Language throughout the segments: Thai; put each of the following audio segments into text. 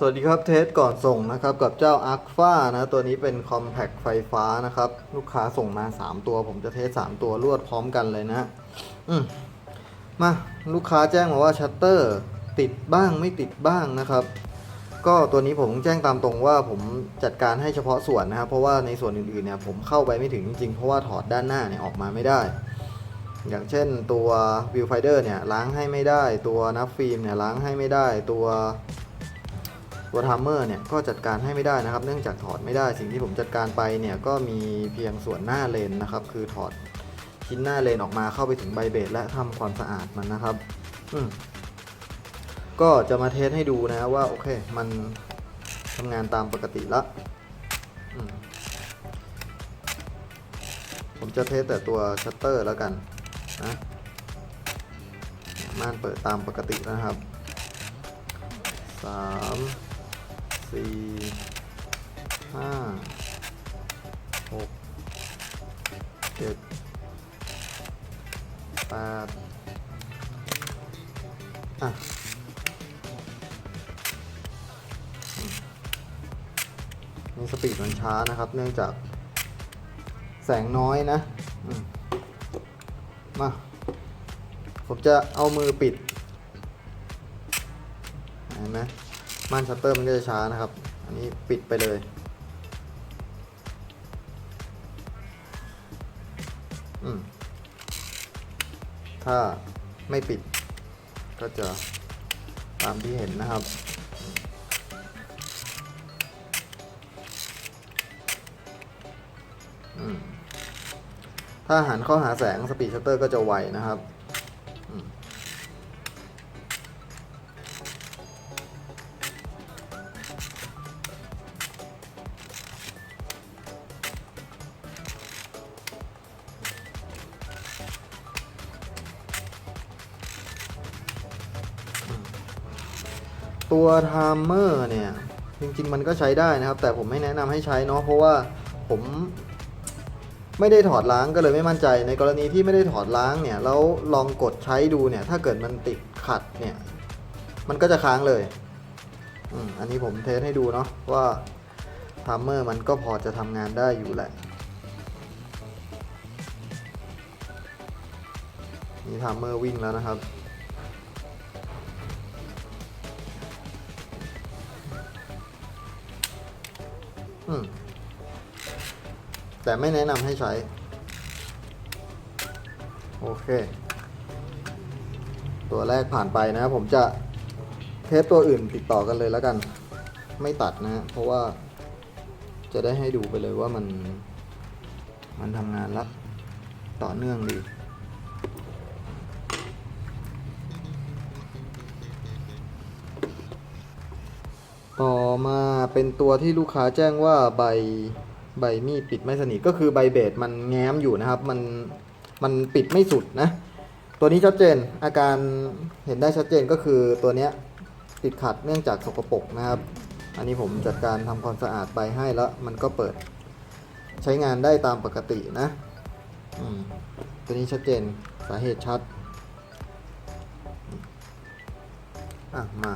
สวัสดีครับเทสก่อนส่งนะครับกับเจ้า a r p h a นะตัวนี้เป็น Compact ไฟฟ้านะครับ ลูกค้าส่งมา 3 ตัว ผมจะเทส 3 ตัวรวดพร้อมกันเลยนะ อืมมาลูกค้าแจ้งมาว่าชัตเตอร์ติดบ้างไม่ติดบ้างนะครับ ก็ตัวนี้ผมแจ้งตามตรงว่าผมจัดการให้เฉพาะส่วนนะครับ เพราะว่าในส่วนอื่นๆเนี่ยผมเข้าไปไม่ถึงจริงๆ เพราะว่าถอดด้านหน้าเนี่ยออกมาไม่ได้ อย่างเช่นตัว Viewfinder เนี่ยล้างให้ไม่ได้ ตัวนับฟิล์มเนี่ยล้างให้ไม่ได้ตัว ตัวทัมเมอร์เนี่ยก็จัดการให้ไม่ได้นะครับ เนื่องจากถอดไม่ได้สิ่งที่ผมจัดการไปเนี่ยก็มีเพียงส่วนหน้าเลนนะครับ คือถอดชิ้นหน้าเลนออกมาเข้าไปถึงใบเบสและทำความสะอาดมันนะครับอืมก็จะมาเทสให้ดูนะว่าโอเค มันทำงานตามปกติละอืมผมจะเทสแต่ตัวชัตเตอร์แล้วกันนะม่านเปิดตามปกตินะครับสาม สี่ห้าหกเจ็ดแปดอะมนี่สปีดมันช้านะครับ เนื่องจากแสงน้อยนะมา ผมจะเอามือปิดเห็นไหม ม่านชัตเตอร์มันก็จะช้านะครับ อันนี้ปิดไปเลย อืม ถ้าไม่ปิด ก็จะตามที่เห็นนะครับถ้าหันเข้าหาแสงสปีดชัตเตอร์ก็จะไวนะครับ ตัวไทม์เมอร์เนี่ย จริงๆมันก็ใช้ได้นะครับ แต่ผมไม่แนะนำให้ใช้เนาะเพราะว่าผมไม่ได้ถอดล้างก็เลยไม่มั่นใจ ในกรณีที่ไม่ได้ถอดล้างเนี่ยแล้วลองกดใช้ดูเนี่ย ถ้าเกิดมันติดขัดเนี่ย มันก็จะค้างเลยอืมอันนี้ผมเทสให้ดูเนาะว่าไทม์เมอร์มันก็พอจะทำงานได้อยู่แหละนี่ไทม์เมอร์วิ่งแล้วนะครับ อืม แต่ไม่แนะนำให้ใช้ โอเค ตัวแรกผ่านไปนะ ผมจะเทสตัวอื่นติดต่อกันเลยแล้วกัน ไม่ตัดนะ เพราะว่าจะได้ให้ดูไปเลยว่ามัน มันทำงานรับต่อเนื่องดี ต่อมาเป็นตัวที่ลูกค้าแจ้งว่าใบใบมีดปิดไม่สนิทก็คือใบเบสมันแง้มอยู่นะครับ มันมันปิดไม่สุดนะ ตัวนี้ชัดเจนอาการเห็นได้ชัดเจนก็คือตัวเนี้ยติดขัดเนื่องจากสกปรกนะครับ อันนี้ผมจัดการทำความสะอาดไปให้แล้วมันก็เปิด ใช้งานได้ตามปกตินะตัวนี้ชัดเจนสาเหตุชัดอะมา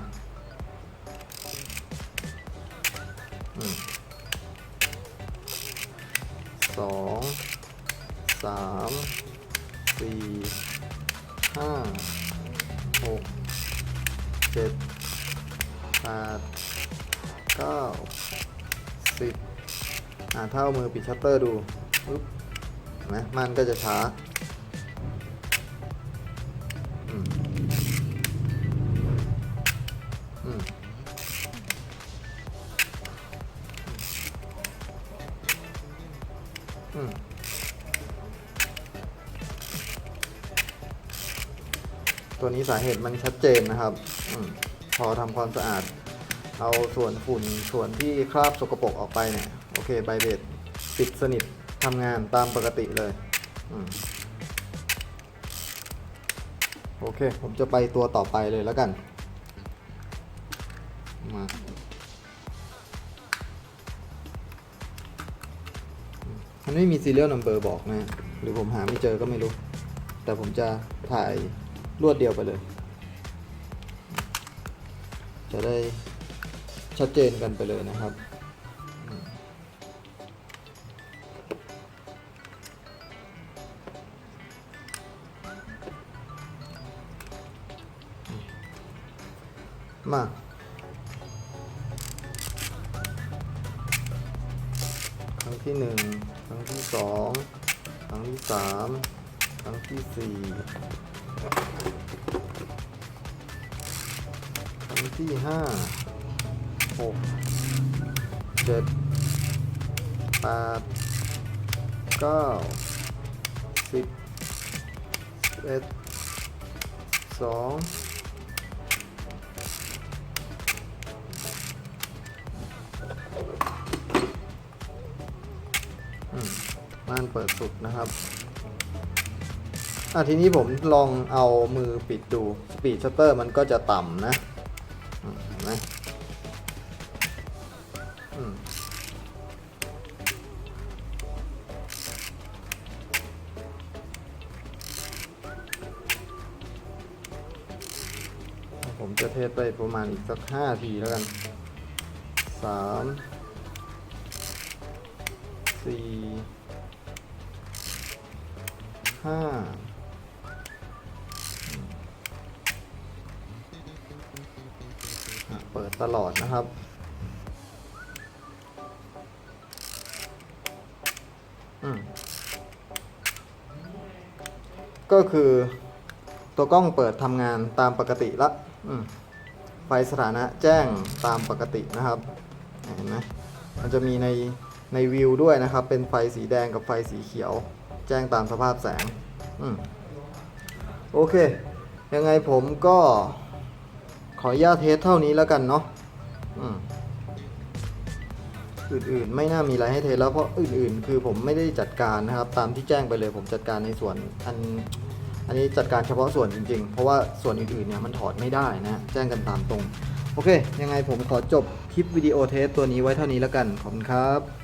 สองสามสี่ห้าหกเจ็ดแปดเก้าสิบอ่าเท่ามือปิดชัตเตอร์ดูปึ๊บนไหมมันก็จะช้า ตัวนี้สาเหตุมันชัดเจนนะครับอพอทำความสะอาด เอาส่วนฝุ่นส่วนที่คราบสกปรกออกไปเนี่ยโอเคไบเบดปิดสนิททำงานตามปกติเลยอโอเค ผมจะไปตัวต่อไปเลยแล้วกัน มามันไม่มี serial number บอกนะ หรือผมหาไม่เจอก็ไม่รู้ แต่ผมจะถ่าย รวดเดียวไปเลย จะได้ชัดเจนกันไปเลยนะครับมาครั้งที่หนึ่งครั้งที่สองครั้งที่สามครั้งที่สี่ ครั้งที่ห้าหกเจ็ดแปดเก้าสิบเอ็ดสองอืมม่านเปิดสุดนะครับ อะทีนี้ผมลองเอามือปิดดูสปีดชัตเตอร์มันก็จะต่ำนะเห็นไหมผมจะเทสไปประมาณอีกสักห้าทีแล้วกันสามสี่ห้า ตลอดนะครับอืมก็คือตัวกล้องเปิดทำงานตามปกติละไฟสถานะแจ้งตามปกตินะครับ เห็นไหมมันจะมีในในวิวด้วยนะครับ เป็นไฟสีแดงกับไฟสีเขียว แจ้งตามสภาพแสงอืมโอเค ยังไงผมก็ ขออนุญาตเทสเท่านี้แล้วกันเนาะอืมอื่นๆ ไม่น่ามีอะไรให้เทสแล้วเพราะอื่นๆ คือผมไม่ได้จัดการนะครับ ตามที่แจ้งไปเลยผมจัดการในส่วนอันอันนี้จัดการเฉพาะส่วนจริงๆ เพราะว่าส่วนอื่นๆเนี่ยมันถอดไม่ได้นะ แจ้งกันตามตรง โอเค ยังไงผมขอจบคลิปวิดีโอเทสตัวนี้ไว้เท่านี้แล้วกัน ขอบคุณครับ